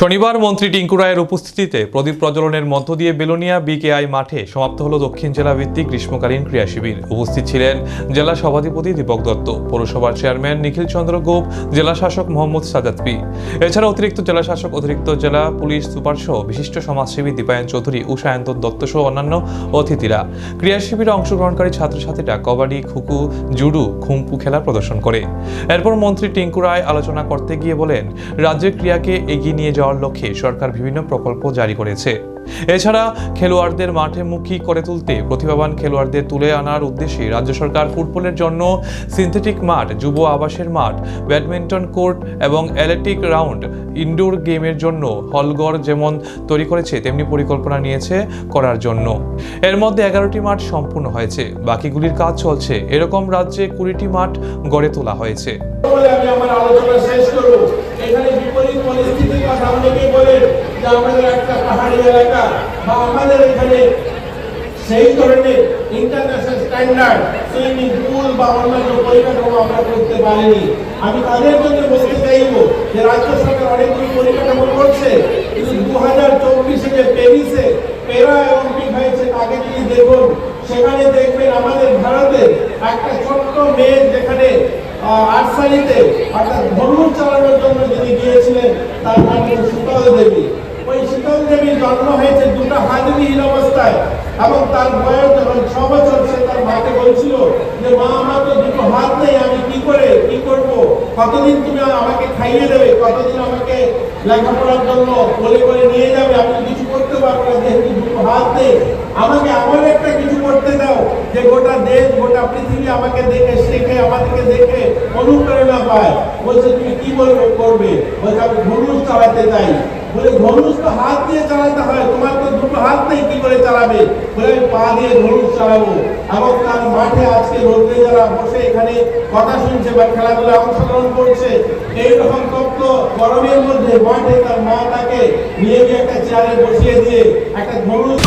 শনিবার মন্ত্রী টিঙ্কু রায়ের উপস্থিতিতে প্রদীপ প্রজ্বলনের মধ্য দিয়ে বেলোনিয়া বিকেআই মাঠে সমাপ্ত হলো দক্ষিণ জেলা ভিত্তিক গ্রীষ্মকালীন ক্রীড়া শিবির। উপস্থিত ছিলেন জেলা সভাধিপতি দীপক দত্ত, পৌরসভার চেয়ারম্যান নিখিল চন্দ্র গোপ, জেলা শাসক মোহাম্মদ সাজাদ পি এছাড়া অতিরিক্ত জেলা শাসক, অতিরিক্ত জেলা পুলিশ সুপার সহ বিশিষ্ট সমাজসেবী দীপায়ন চৌধুরী উষায়ন্তন দত্ত সহ অন্যান্য অতিথিরা ক্রীড়া শিবিরে অংশগ্রহণকারী ছাত্রছাত্রীরা কবাডি, খুকু, জুডু, খুম্পু খেলা প্রদর্শন করে। এরপর মন্ত্রী টিঙ্কু রায় আলোচনা করতে গিয়ে বলেন, রাজ্যের ক্রীড়াকে এগিয়ে নিয়ে যাওয়ার লক্ষ্যে সরকার বিভিন্ন প্রকল্প জারি করেছে। এছাড়া খেলোয়াড়দের মাঠে মুখী করে তুলতে প্রতিভাবান খেলোয়াড়দের তুলে আনার উদ্দেশ্যে রাজ্য সরকার ফুটবলের জন্য সিনথেটিক মাঠ, যুব আবাসের মাঠ, ব্যাডমিন্টন কোর্ট এবং অ্যাথলেটিক রাউন্ড, ইনডোর গেমের জন্য হলঘর যেমন তৈরি করেছে, তেমনি পরিকল্পনা নিয়েছে করার জন্য। এর মধ্যে এগারোটি মাঠ সম্পূর্ণ হয়েছে। বাকিগুলির কাজ চলছে। এরকম রাজ্যে কুড়িটি মাঠ গড়ে তোলা হয়েছে। আমি আমার আলোচনা শেষ করব এখানে বিপরীত পরিস্থিতির কথা অনেকেই বলেন যে আমাদের একটা পাহাড়ি এলাকা বা আমাদের এখানে সেই ধরনের ইন্টারন্যাশনাল স্ট্যান্ডার্ড সুইমিং পুল বা অন্যান্য পরিকাঠামো আমরা করতে পারিনি। আমি তাদের জন্য বলতে চাইব যে রাজ্য সরকার অনেকগুলো পরিকাঠামো করছে। কিন্তু দু হাজার চব্বিশে যে প্যারিসে পেরা অলিম্পিক হয়েছে তাকে যদি দেখুন সেখানে দেখবেন আমাদের ভারতে একটা ছোট্ট মেয়ে যেখানে আহ, আর্টসালিতে অর্থাৎ ধনুক চালানোর জন্য যিনি গিয়েছিলেন তার নাম শীতল দেবী। শীতল দেবীর জন্ম হয়েছে দুটো হাতবিহীন অবস্থায় এবং তার বয়স যখন ছ বছর, সে তার মাকে বলছিল যে, মা, আমার তো দুটো হাত নেই, আমি কি করে, কি করব? কতদিন তুমি আমাকে খাইয়ে দেবে? কতদিন আমাকে লেখাপড়ার জন্য বলে করে নিয়ে যাবে? আমি কিছু করতে পারব যেহেতু দুটো হাত নেই। আমাকে এমন একটা কিছু করতে দাও যে, গোটা দেশ, গোটা পৃথিবী আমাকে দেখে, শেখে, আমাদেরকে দেখে অনুপ্রেরণা পায়। বলছে, তুমি কি বলবে, করবে? বলছে, আমি ধনুষ চালাতে চাই। বলে ধনুষ তো হাত দিয়ে চালাতে হয়। তোমার তো দুটো হাত নেই, কি করে চালাবে? পা দিয়ে ধনুষ চালাবো। এবং তার মাঠে আজকে যারা বসে এখানে কথা শুনছে বা খেলাধুলা অংশগ্রহণ করছে এইরকম তপ্ত গরমের মধ্যে মাঠে তার মা তাকে নিয়ে গিয়ে একটা চেয়ারে বসিয়ে দিয়ে একটা ধনুষ